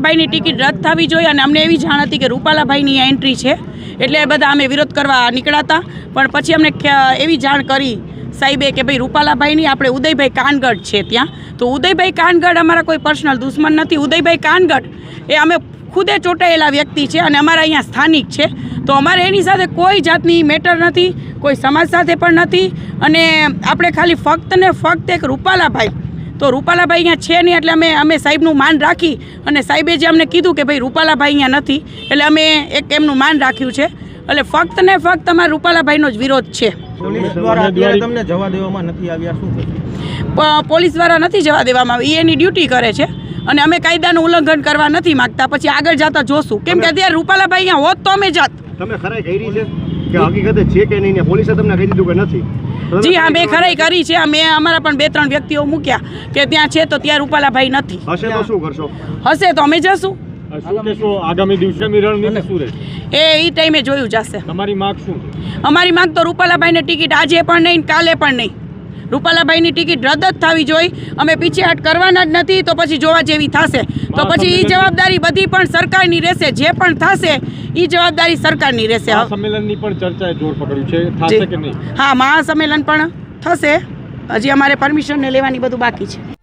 રૂપાલાભાઈની ticket રદ થવી જોઈએ અને અમને એવી જાણ હતી કે રૂપાલાભાઈની એન્ટ્રી છે. એટલે બધા અમે વિરોધ કરવા નીકળાતા. પણ પછી અમને એવી જાણ કરી સાહેબે કે ભાઈ રૂપાલાભાઈની આપણે ઉદયભાઈ કાનગઢ છે ત્યાં. તો ઉદયભાઈ કાનગઢ અમારા કોઈ પર્સનલ દુશ્મન નથી. ઉદયભાઈ કાનગઢ એ અમે ખુદે ચોંટાયેલા વ્યક્તિ છે અને અમારા અહીંયા સ્થાનિક છે. તો અમારે એની સાથે કોઈ જાતની મેટર નથી, કોઈ સમાજ સાથે પણ નથી. અને આપણે ખાલી ફક્ત ને ફક્ત એક રૂપાલાભાઈ તો રૂપાલાભાઈ અહીંયા છે નહીં એટલે અમે અમે સાહેબનું માન રાખી અને સાહેબે જે અમને કીધું કે ભાઈ રૂપાલાભાઈ અહીંયા નથી એટલે અમે એક એમનું માન રાખ્યું છે. એટલે ફક્ત ને ફક્ત અમારા રૂપાલાભાઈનો જ વિરોધ છે. પોલીસ દ્વારા નથી જવા દેવામાં આવી એની ડ્યુટી કરે છે. અને અમે કાયદાનું ઉલ્લંઘન કરવા નથી માગતા પછી આગળ જતા જોશું. કેમ કે અત્યારે રૂપાલાભાઈ અહીંયા હોત તો અમે જાત. તમે ખરાઈ કરી છે? કે હકીકતે છે કે નહીં પોલીસે તમને કહી દીધું કે નથી. જી હા મેં ખરાઈ કરી છે. મેં અમારા પણ બે ત્રણ વ્યક્તિઓ મૂક્યા કે ત્યાં છે તો ત્યાં રૂપાલાભાઈ નથી. હશે તો શું કરશો? હશે તો અમે જશું. આગામી એ એ ટાઈમે જોયું જશે. તમારી માંગ શું? અમારી માંગ તો રૂપાલાભાઈને ટિકિટ આજે પણ નહીં કાલે પણ નહીં. રૂપાલાભાઈની ટિકિટ રદ જ થવી જોઈએ અમે પીછેહટ કરવાના જ નથી તો પછી જોવા જેવી થશે. તો પછી એ જવાબદારી બધી પણ સરકારની રહેશે જે પણ થશે એ જવાબદારી સરકારની રહેશે. સંમેલનની પણ ચર્ચાએ જોર પકડ્યું છે. કે નહીં? હા મહાસંમેલન પણ થશે. હજી અમારે પરમિશન લેવાની બધું બાકી છે.